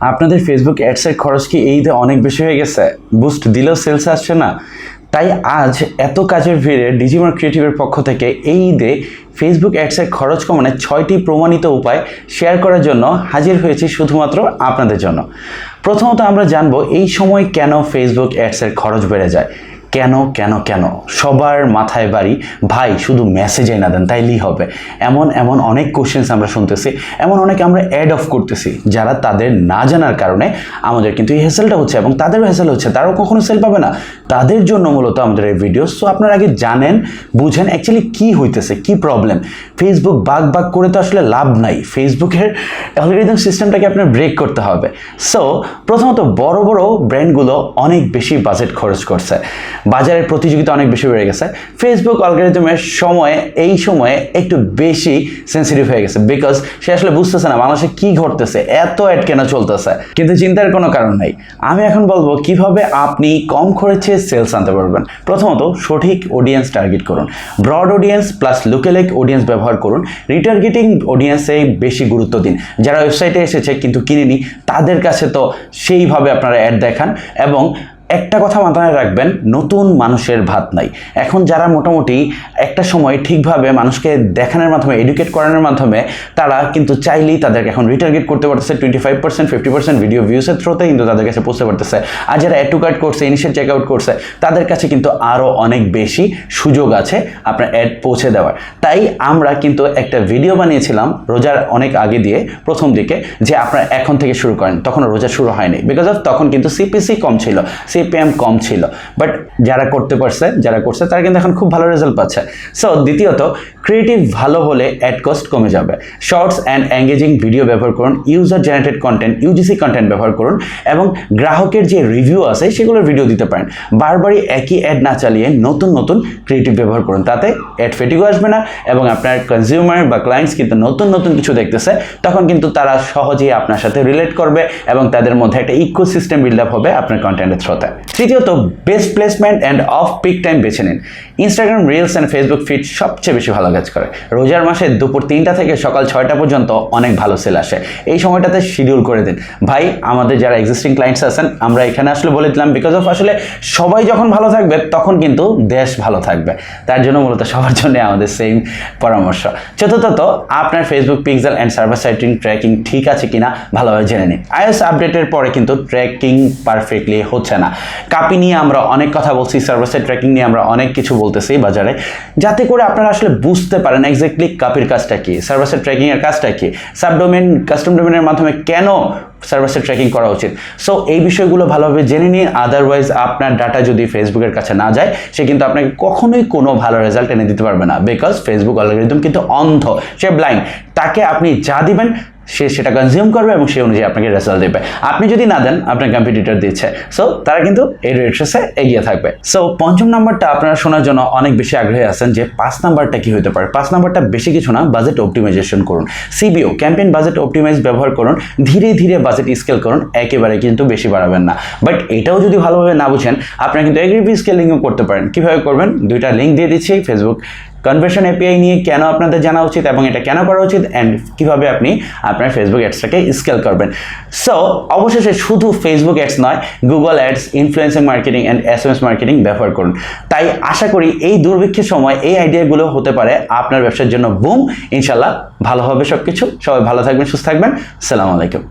আপনাদের ফেসবুক অ্যাডসের খরচ কি এই ঈদে অনেক বেশি হয়ে গেছে? বুস্ট দিলেও সেলস আসছে না। তাই আজ এত কাজের ভিড়ে ডিজিমার ক্রিয়েটিভের পক্ষ থেকে এই ঈদে ফেসবুক অ্যাডসের খরচ কমানোর ছয়টি প্রমাণিত উপায় শেয়ার করার জন্য হাজির হয়েছি শুধুমাত্র আপনাদের জন্য। প্রথমত আমরা জানব এই সময় কেন ফেসবুক অ্যাডসের খরচ বেড়ে যায়। কেন কেন কেন? সবার মাথায় বাড়ি, ভাই, শুধু মেসেজে না দেন, তাইলেই হবে। এমন এমন অনেক কোশ্চেন্স আমরা শুনতেছি, এমন অনেক আমরা অ্যাড অফ করতেছি, যারা তাদের না জানার কারণে আমাদের কিন্তু এই হেসেলটা হচ্ছে এবং তাদেরও হেসেল হচ্ছে, তারাও কখনো সেল পাবে না। তাদের জন্য মূলত আমাদের এই ভিডিও সো আপনারা আগে জানেন, বুঝেন অ্যাকচুয়ালি কি হইতেছে, কি প্রবলেম ফেসবুক বাগ বাগ করে তো আসলে লাভ নাই। ফেসবুকের অ্যালগোরিদম সিস্টেমটাকে আপনার ব্রেক করতে হবে। সো প্রথমত বড় বড় ব্র্যান্ডগুলো অনেক বেশি বাজেট খরচ করছে। বাজারের প্রতিযোগিতা অনেক বেশি বেড়ে গেছে। ফেসবুক অ্যালগোরিদমের সময়ে, এই সময়ে একটু বেশি সেন্সিটিভ হয়ে গেছে বিকজ সে আসলে বুঝতেছে না বাংলাদেশে কি ঘটতেছে, এত অ্যাড কেন চলতেছে। কিন্তু চিন্তার কোনো কারণ নাই। আমি এখন বলব কীভাবে আপনি কম খরচে সেলস আনতে পারবেন। প্রথমত সঠিক অডিয়েন্স টার্গেট করুন। Broad audience plus lookalike audience ব্যবহার করুন। রিটার্গেটিং অডিয়েন্সে বেশি গুরুত্ব দিন। যারা ওয়েবসাইটে এসেছে কিন্তু কিনেনি, তাদের কাছে তো সেইভাবে আপনারা অ্যাড দেখান এবং একটা কথা মাথায় রাখবেন, নতুন মানুষের ভাত নাই। এখন যারা মোটামুটি একটা সময় ঠিকভাবে মানুষকে দেখানোর মাধ্যমে এডুকেট করানোর মাধ্যমে, তারা কিন্তু চাইলেই তাদেরকে এখন রিটার্গেট করতে পারতেছে twenty five percent fifty percent video ভিউসের থ্রোতে কিন্তু তাদের কাছে পৌঁছতে পারতেছে। আর যারা অ্যাড টু কার্ড করছে ইনিশিয়াল চেক আউট করছে, তাদের কাছে কিন্তু আরও অনেক বেশি সুযোগ আছে আপনার অ্যাড পৌঁছে দেওয়ার। তাই আমরা কিন্তু একটা ভিডিও বানিয়েছিলাম রোজার অনেক আগে দিয়ে, প্রথম দিকে, যে আপনারা এখন থেকে শুরু করেন। তখন রোজা শুরু হয়নি। বিকজ অফ তখন কিন্তু সিপিসি কম ছিল। সিপিএম কম ছিল। বাট যারা করতে পারছে, যারা করছে, তারা কিন্তু এখন খুব ভালো রেজাল্ট পাচ্ছে। সো দ্বিতীয়ত ক্রিয়েটিভ ভালো হলে অ্যাড কস্ট কমে যাবে। শর্টস অ্যান্ড এঙ্গেজিং ভিডিও ব্যবহার করুন user generated content UGC content ব্যবহার করুন এবং গ্রাহকের যে রিভিউ আছে সেগুলোর ভিডিও দিতে পারেন। বারবারই একই অ্যাড না চালিয়ে নতুন নতুন ক্রিয়েটিভ ব্যবহার করুন। তাতে অ্যাড ফেটিগও আসবে না এবং আপনার কনজিউমার বা ক্লায়েন্টস কিন্তু নতুন নতুন কিছু দেখতেছে, তখন কিন্তু তারা সহজেই আপনার সাথে রিলেট করবে এবং তাদের মধ্যে একটা ইকো সিস্টেম বিল্ড আপ হবে আপনার কন্টেন্টের থ্রোতে তৃতীয়ত best placement and off peak time বেছে নিন। Instagram reels and Facebook feed সবচেয়ে বেশি ভালো কাজ করে। রোজার মাসে দুপুর তিনটা থেকে সকাল ছয়টা পর্যন্ত অনেক ভালো সেল আসে। এই সময়টাতে শিডিউল করে দিন। ভাই, আমাদের যারা এক্সিস্টিং ক্লায়েন্টস আছেন, আমরা এখানে আসলে বলে দিলাম বিকজ অফ আসলে সবাই যখন ভালো থাকবে, তখন কিন্তু দেশ ভালো থাকবে। তার জন্য মূলত সবার জন্য আমাদের সেম পরামর্শ। চতুর্থত, আপনার Facebook pixel and server side tracking ঠিক আছে কিনা, ভালোভাবে জেনে নিন। আইএস আপডেটের পরে কিন্তু ট্র্যাকিং পারফেক্টলি হচ্ছে না। কাপি নিয়ে আমরা অনেক কথা বলছি সার্ভার সাইড ট্র্যাকিং নিয়ে আমরা অনেক কিছু বলতেছি বাজারে। যাতে করে আপনারা আসলে বুঝতে পারেন এক্স্যাক্টলি কাপের কাজটা কি সার্ভাসের ট্র্যাকিংয়ের কাজটা কি সাবডোমেন কাস্টম ডোমেনের মাধ্যমে কেন সার্ভাসের ট্র্যাকিং করা উচিত? সো এই বিষয়গুলো ভালোভাবে জেনে নিয়ে আদারওয়াইজ আপনার ডাটা যদি ফেসবুকের কাছে না যায়, সে কিন্তু আপনাকে কখনোই কোনো ভালো রেজাল্ট এনে দিতে পারবে না বিকজ ফেসবুক অলগরিদম কিন্তু অন্ধ, সে ব্লাইন্ড তাকে আপনি যা দিবেন সে সেটা কনজিউম করবে এবং সেই অনুযায়ী আপনাকে রেজাল্ট দেবে। আপনি যদি না দেন, আপনার কম্পিটিটর দিচ্ছে। সো তারা কিন্তু এই রেট্রেসে এগিয়ে থাকবে। সো পঞ্চম নাম্বারটা আপনারা শোনার জন্য অনেক বেশি আগ্রহী আছেন যে পাঁচ নাম্বারটা কি হতে পারে? পাঁচ নাম্বারটা বেশি কিছু না বাজেট অপটিমাইজেশন করুন। সিবিও ক্যাম্পেইন বাজেট অপটিমাইজ ব্যবহার করুন। ধীরে ধীরে বাজেট স্কেল করুন, একেবারে কিন্তু বেশি বাড়াবেন না। বাট এটাও যদি ভালোভাবে না বুঝেন, আপনারা কিন্তু এগ্রিভি স্কেলিংও করতে পারেন। কীভাবে করবেন? দুইটা লিঙ্ক দিয়ে দিচ্ছি ফেসবুক কনভার্সন এপিআই নিয়ে কেন আপনাদের জানা উচিত এবং এটা কেন করা উচিত অ্যান্ড কীভাবে আপনি আপনার ফেসবুক অ্যাডসটাকে স্কেল করবেন। সো অবশেষে শুধু ফেসবুক অ্যাডস নয় Google ads influencing marketing and S M S marketing ব্যবহার করুন। তাই আশা করি এই দুর্ভিক্ষের সময় এই আইডিয়াগুলো হতে পারে, আপনার ব্যবসার জন্য বুম ইনশাল্লাহ ভালো হবে সব কিছু সবাই ভালো থাকবেন, সুস্থ থাকবেন। সালাম আলাইকুম।